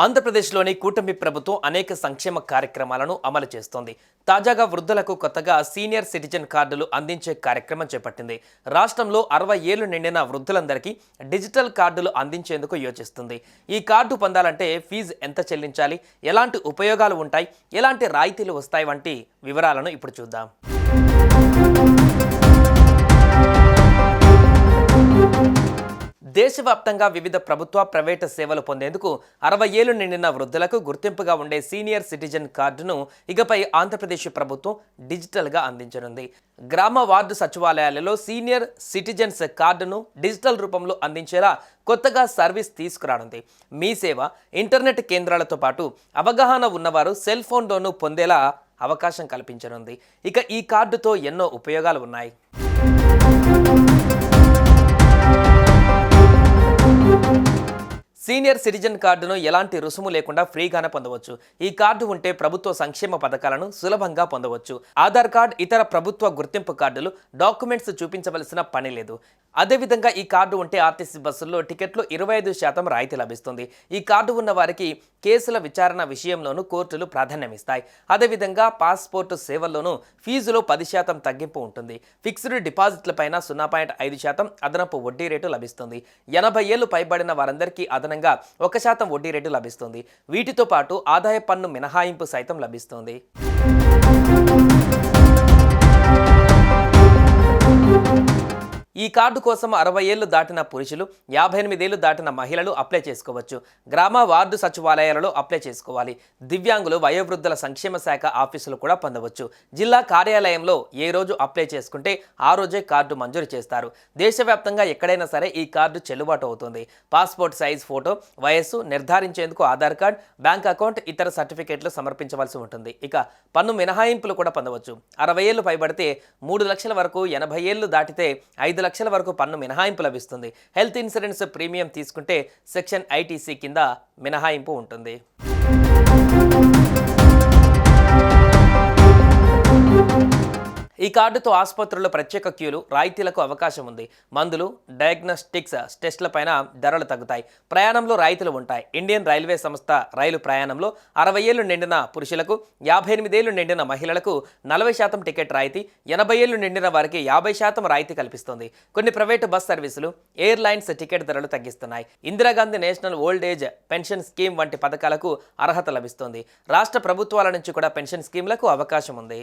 ఆంధ్రప్రదేశ్లోని కూటమి ప్రభుత్వం అనేక సంక్షేమ కార్యక్రమాలను అమలు చేస్తోంది. తాజాగా వృద్ధులకు కొత్తగా సీనియర్ సిటిజన్ కార్డులు అందించే కార్యక్రమం చేపట్టింది. రాష్ట్రంలో అరవై ఏళ్ళు నిండిన వృద్ధులందరికీ డిజిటల్ కార్డులు అందించేందుకు యోచిస్తుంది. ఈ కార్డు పొందాలంటే ఫీజు ఎంత చెల్లించాలి? ఎలాంటి ఉపయోగాలు ఉంటాయి? ఎలాంటి రాయితీలు వస్తాయి? వంటి వివరాలను ఇప్పుడు చూద్దాం. దేశవ్యాప్తంగా వివిధ ప్రభుత్వ ప్రైవేటు సేవలు పొందేందుకు అరవై ఏళ్ళు నిండిన వృద్ధులకు గుర్తింపుగా ఉండే సీనియర్ సిటిజన్ కార్డును ఇకపై ఆంధ్రప్రదేశ్ ప్రభుత్వం డిజిటల్గా అందించనుంది. గ్రామ వార్డు సచివాలయాలలో సీనియర్ సిటిజన్స్ కార్డును డిజిటల్ రూపంలో అందించేలా కొత్తగా సర్వీస్ తీసుకురానుంది. మీ సేవ ఇంటర్నెట్ కేంద్రాలతో పాటు అవగాహన ఉన్నవారు సెల్ ఫోన్లోనూ పొందేలా అవకాశం కల్పించనుంది. ఇక ఈ కార్డుతో ఎన్నో ఉపయోగాలు ఉన్నాయి. సీనియర్ సిటిజన్ కార్డును ఎలాంటి రుసుము లేకుండా ఫ్రీగానే పొందవచ్చు. ఈ కార్డు ఉంటే ప్రభుత్వ సంక్షేమ పథకాలను సులభంగా పొందవచ్చు. ఆధార్ కార్డ్ ఇతర ప్రభుత్వ గుర్తింపు కార్డులు డాక్యుమెంట్స్ చూపించవలసిన పని లేదు. అదేవిధంగా ఈ కార్డు ఉంటే ఆర్టీసీ బస్సుల్లో టికెట్లు ఇరవై ఐదు శాతం రాయితీ లభిస్తుంది. ఈ కార్డు ఉన్న వారికి కేసుల విచారణ విషయంలోనూ కోర్టులు ప్రాధాన్యమిస్తాయి. అదేవిధంగా పాస్పోర్టు సేవల్లోనూ ఫీజులో పది శాతం తగ్గింపు ఉంటుంది. ఫిక్స్డ్ డిపాజిట్లపైన సున్నా పాయింట్ ఐదు శాతం అదనపు వడ్డీ రేటు లభిస్తుంది. ఎనభై ఏళ్ళు పైబడిన వారందరికీ అదనంగా ఒక శాతం వడ్డీ రేటు లభిస్తుంది. వీటితో పాటు ఆదాయ పన్ను మినహాయింపు సైతం లభిస్తుంది. కార్డు కోసం అరవై ఏళ్ళు దాటిన పురుషులు యాభై ఎనిమిదేళ్ళు దాటిన మహిళలు అప్లై చేసుకోవచ్చు. గ్రామ వార్డు సచివాలయాలలో అప్లై చేసుకోవాలి. దివ్యాంగులు వయోవృద్ధుల సంక్షేమ శాఖ ఆఫీసులు కూడా పొందవచ్చు. జిల్లా కార్యాలయంలో ఏ రోజు అప్లై చేసుకుంటే ఆ రోజే కార్డు మంజూరు చేస్తారు. దేశవ్యాప్తంగా ఎక్కడైనా సరే ఈ కార్డు చెల్లుబాటు అవుతుంది. పాస్పోర్ట్ సైజ్ ఫోటో వయస్సు నిర్ధారించేందుకు ఆధార్ కార్డ్ బ్యాంక్ అకౌంట్ ఇతర సర్టిఫికేట్లు సమర్పించవలసి ఉంటుంది. ఇక పన్ను మినహాయింపులు కూడా పొందవచ్చు. అరవై ఏళ్ళు పైబడితే మూడు లక్షల వరకు ఎనభై ఏళ్ళు దాటితే ఐదు లక్షల వరకు పన్ను మినహాయింపు లభిస్తుంది. హెల్త్ ఇన్సూరెన్స్ ప్రీమియం తీసుకుంటే సెక్షన్ ఐటీసీ కింద మినహాయింపు ఉంటుంది. ఈ కార్డుతో ఆసుపత్రుల్లో ప్రత్యేక క్యూలు రాయితీలకు అవకాశం ఉంది. మందులు డయాగ్నోస్టిక్స్ టెస్టులపైన ధరలు తగ్గుతాయి. ప్రయాణంలో రాయితీలు ఉంటాయి. ఇండియన్ రైల్వే సంస్థ రైలు ప్రయాణంలో అరవై ఏళ్ళు నిండిన పురుషులకు యాభై ఎనిమిదేళ్ళు నిండిన మహిళలకు నలభై శాతం టికెట్ రాయితీ ఎనభై ఏళ్ళు నిండిన వారికి యాభై శాతం రాయితీ కల్పిస్తుంది. కొన్ని ప్రైవేటు బస్ సర్వీసులు ఎయిర్లైన్స్ టికెట్ ధరలు తగ్గిస్తున్నాయి. Indira Gandhi national old age pension scheme వంటి పథకాలకు అర్హత లభిస్తుంది. రాష్ట్ర ప్రభుత్వాల నుంచి కూడా పెన్షన్ స్కీమ్లకు అవకాశం ఉంది.